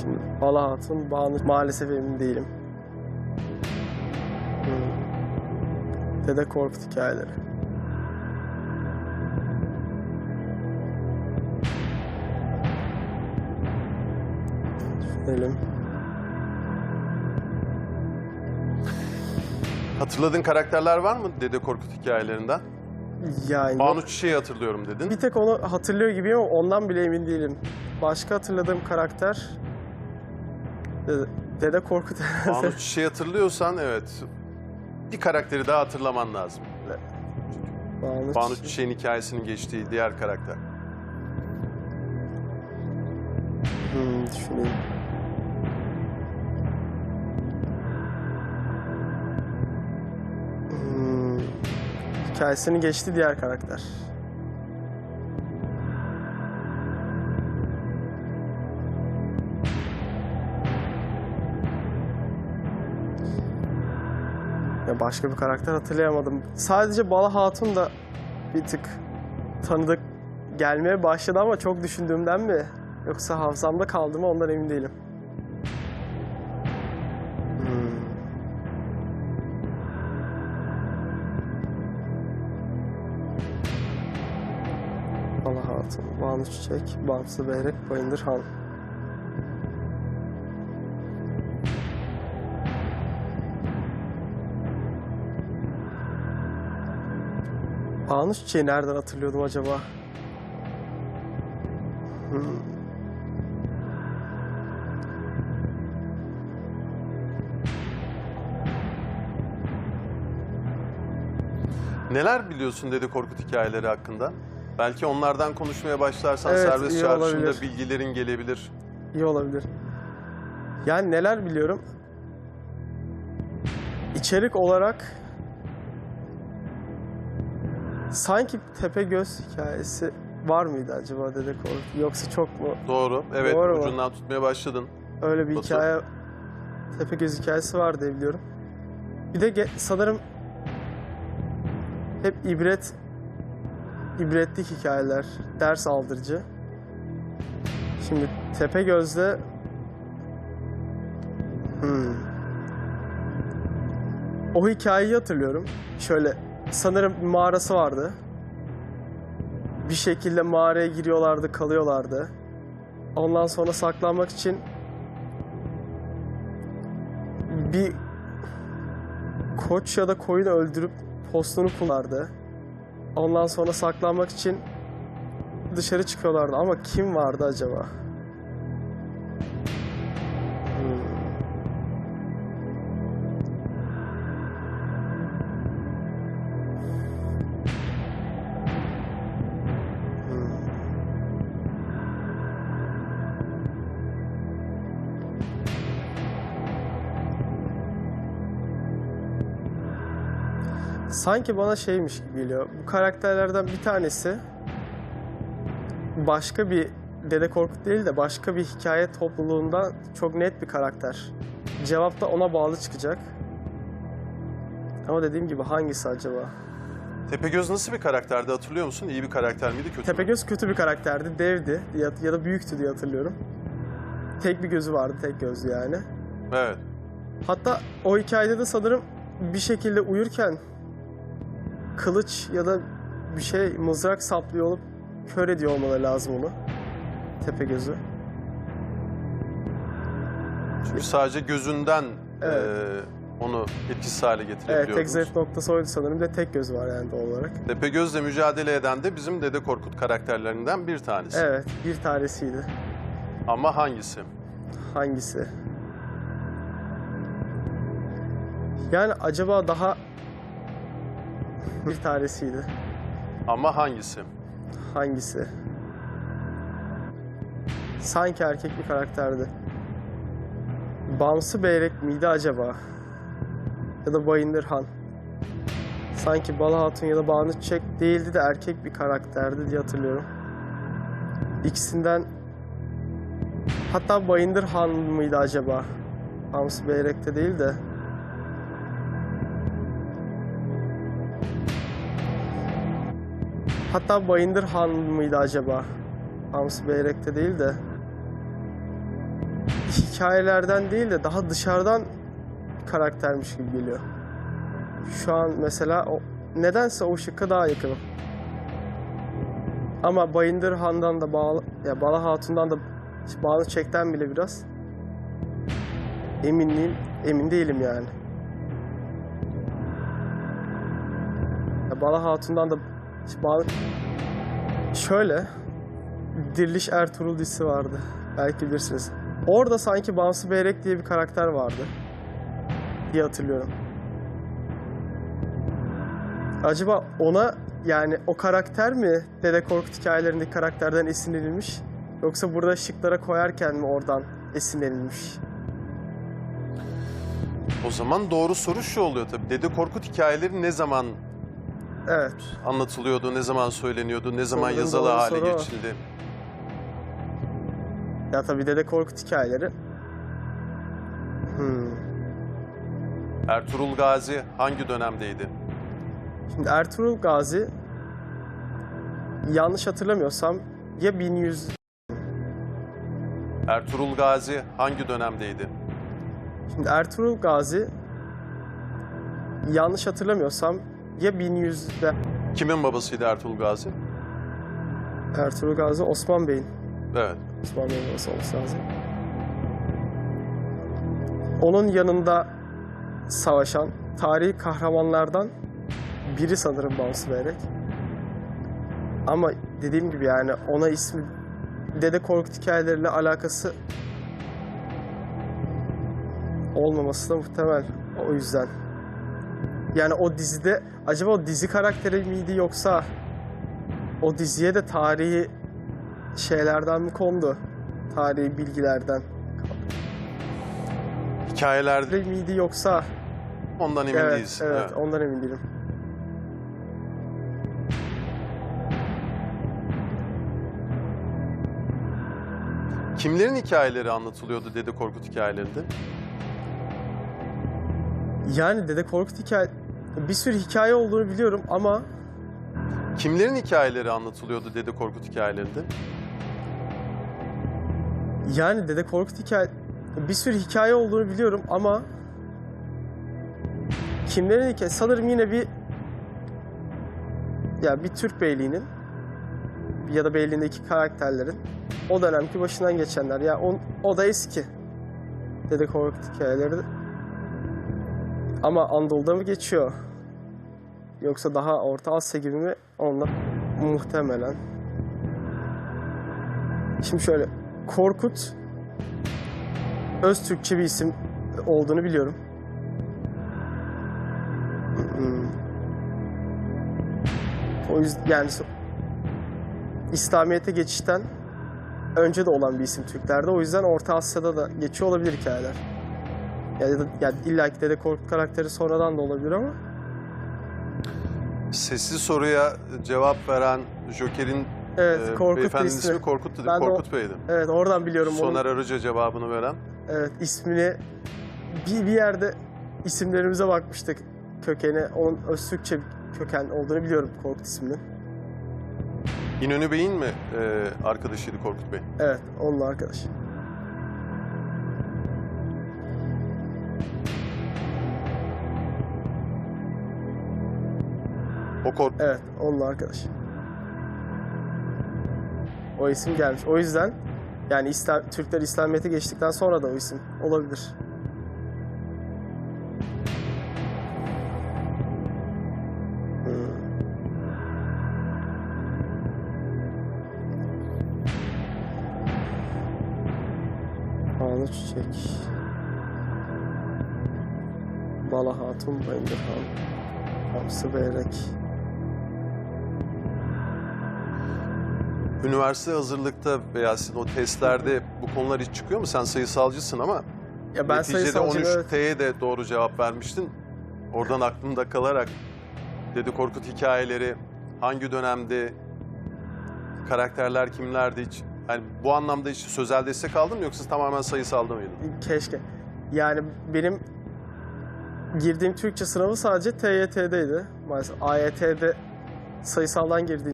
Şimdi Bala Hatun, Banu maalesef emin değilim. Hmm. Dede Korkut hikayeleri. Düşünelim. Hatırladığın karakterler var mı Dede Korkut hikayelerinden? Yani Banu Çiçek'i hatırlıyorum dedin. bir tek onu hatırlıyor gibiyim ama ondan bile emin değilim. Başka hatırladığım karakter Dede, Korkut. Banu Çiçek'i hatırlıyorsan evet. Bir karakteri daha hatırlaman lazım. Banu Banu Çiçek. Çiçek'in hikayesinin geçtiği diğer karakter. Hmm, düşüneyim. Hmm, hikayesini geçti diğer karakter. Ya başka bir karakter hatırlayamadım. Sadece Bala Hatun da bir tık tanıdık gelmeye başladı ama çok düşündüğümden mi yoksa hafızamda kaldı mı ondan emin değilim. Hmm. Bala Hatun, Banu Çiçek, Bamsı Beyrek, Bayındır Han. Banu Çiçek'i nereden hatırlıyordum acaba? Hmm. Neler biliyorsun Dede Korkut hikayeleri hakkında? Belki onlardan konuşmaya başlarsan Evet, serbest iyi çağrışımda olabilir. bilgilerin gelebilir. İyi olabilir. Yani neler biliyorum? İçerik olarak sanki Tepegöz hikayesi var mıydı acaba Dede Korkut? Yoksa çok mu? Doğru. Evet Doğru mu? ucundan tutmaya başladın. Öyle bir Nasıl? hikaye Tepegöz hikayesi var diye biliyorum. Bir de ge- sanırım hep ibret ibretlik hikayeler, ders aldırıcı. Şimdi Tepegöz'de hmm. O hikayeyi hatırlıyorum. Şöyle sanırım bir mağarası vardı. Bir şekilde mağaraya giriyorlardı, kalıyorlardı. Ondan sonra saklanmak için bir koç ya da koyun öldürüp postunu kullanırdı. Ondan sonra saklanmak için dışarı çıkıyorlardı ama kim vardı acaba? Sanki bana şeymiş gibi geliyor. Bu karakterlerden bir tanesi başka bir Dede Korkut değil de başka bir hikaye topluluğundan çok net bir karakter. Cevap da ona bağlı çıkacak. Ama dediğim gibi hangisi acaba? Tepegöz nasıl bir karakterdi hatırlıyor musun? İyi bir karakter miydi kötü mü? Tepegöz kötü bir karakterdi, devdi ya, ya da büyüktü diye hatırlıyorum. Tek bir gözü vardı, tek gözlü yani. Evet. Hatta o hikayede de sanırım bir şekilde uyurken kılıç ya da bir şey mızrak saplıyor olup kör ediyor olmaları lazım onu. Tepegöz'ü. Çünkü sadece gözünden Evet. eee, onu etkisiz hale Evet tek getirebiliyordunuz. zayıf noktası oydu sanırım. Bir de tek gözü var yani doğal olarak. Tepegöz'le mücadele eden de bizim Dede Korkut karakterlerinden bir tanesi. Evet bir tanesiydi. Ama hangisi? Hangisi? Yani acaba daha bir tanesiydi. Ama hangisi? Hangisi? Sanki erkek bir karakterdi. Bamsı Beyrek miydi acaba? Ya da Bayındır Han. Sanki Bala Hatun ya da Banu Çiçek değildi de erkek bir karakterdi diye hatırlıyorum. İkisinden hatta Bayındır Han mıydı acaba? Bamsı Beyrek'te değil de. Hatta Bayındır Han mıydı acaba? Hamsi Beyrek'te değil de. hikayelerden değil de daha dışarıdan karaktermiş gibi geliyor. Şu an mesela o nedense o şıkka daha yakınım. Ama Bayındır Han'dan da bağlı, ya Bala Hatun'dan da bağlı çekten bile biraz eminliğim, emin değilim yani. Ya Bala Hatun'dan da bağlı şöyle Diriliş Ertuğrul dizisi vardı. Belki bilirsiniz. Orada sanki Bamsı Beyrek diye bir karakter vardı. diye hatırlıyorum. Acaba ona yani o karakter mi Dede Korkut hikayelerindeki karakterden esinlenilmiş? Yoksa burada şıklara koyarken mi oradan esinlenilmiş? O zaman doğru soru şu oluyor tabii. Dede Korkut hikayeleri ne zaman Evet. anlatılıyordu, ne zaman söyleniyordu, ne zaman yazılı doğru hale soru o. geçildi? Ya tabii Dede Korkut hikayeleri. Hmm. Ertuğrul Gazi hangi dönemdeydi? Şimdi Ertuğrul Gazi yanlış hatırlamıyorsam ya 1100 Ertuğrul Gazi hangi dönemdeydi? Şimdi Ertuğrul Gazi yanlış hatırlamıyorsam ya 1100'de Kimin babasıydı Ertuğrul Gazi? Ertuğrul Gazi Osman Bey'in Evet. Osman Bey'in babası olması lazım. Onun yanında savaşan tarihi kahramanlardan biri sanırım Bamsı Beyrek. Ama dediğim gibi yani ona ismi Dede Korkut hikayeleriyle alakası olmaması da muhtemel o yüzden. Yani o dizide acaba o dizi karakteri miydi yoksa o diziye de tarihi şeylerden mi kondu? Tarihi bilgilerden Hikayelerde miydi yoksa ondan emin evet, değilsin. evet, Evet. ondan emin değilim. Kimlerin hikayeleri anlatılıyordu Dede Korkut hikayelerinde? Yani Dede Korkut hikaye bir sürü hikaye olduğunu biliyorum ama Kimlerin hikayeleri anlatılıyordu Dede Korkut hikayelerinde? yani Dede Korkut hikaye bir sürü hikaye olduğunu biliyorum ama kimlerin hikaye sanırım yine bir ya bir Türk beyliğinin ya da beyliğindeki karakterlerin o dönemki başından geçenler. Ya o, o da eski. Dede Korkut hikayeleri. Ama Anadolu'da mı geçiyor? Yoksa daha Orta Asya gibi mi? Ondan muhtemelen. Şimdi şöyle Korkut öz Türkçe bir isim olduğunu biliyorum. Hmm. O yüzden yani İslamiyet'e geçişten önce de olan bir isim Türklerde. O yüzden Orta Asya'da da geçiyor olabilir hikayeler. Ya da yani illa ki Dede Korkut karakteri sonradan da olabilir ama Sessiz soruya cevap veren Joker'in evet e, Korkut beyefendinin ismi. ismi Korkut dedi. Ben de o- Korkut Bey'di. Evet oradan biliyorum onu. Soner Arıca cevabını veren. Evet ismini bir, bir yerde isimlerimize bakmıştık kökeni. Onun Öztürkçe bir köken olduğunu biliyorum Korkut isminin. İnönü Bey'in mi e, arkadaşıydı Korkut Bey? Evet onun arkadaşı. O Korkut Evet onun arkadaşı. O isim gelmiş. O yüzden yani İslam, Türkler İslamiyet'e geçtikten sonra da o isim olabilir. Hmm. Banu Çiçek. Bala Hatun Bayındır Han. Hamsı Beyrek. Üniversite hazırlıkta veya sizin o testlerde bu konular hiç çıkıyor mu? Sen sayısalcısın ama Ya ben neticede sayısalcıyım evet. 13T'ye de doğru cevap vermiştin. Oradan aklımda kalarak Dede Korkut hikayeleri hangi dönemde karakterler kimlerdi hiç yani bu anlamda hiç sözel destek aldın mı yoksa tamamen sayısalda mıydın? Keşke. Yani benim girdiğim Türkçe sınavı sadece TYT'deydi. Maalesef AYT'de sayısaldan girdiğim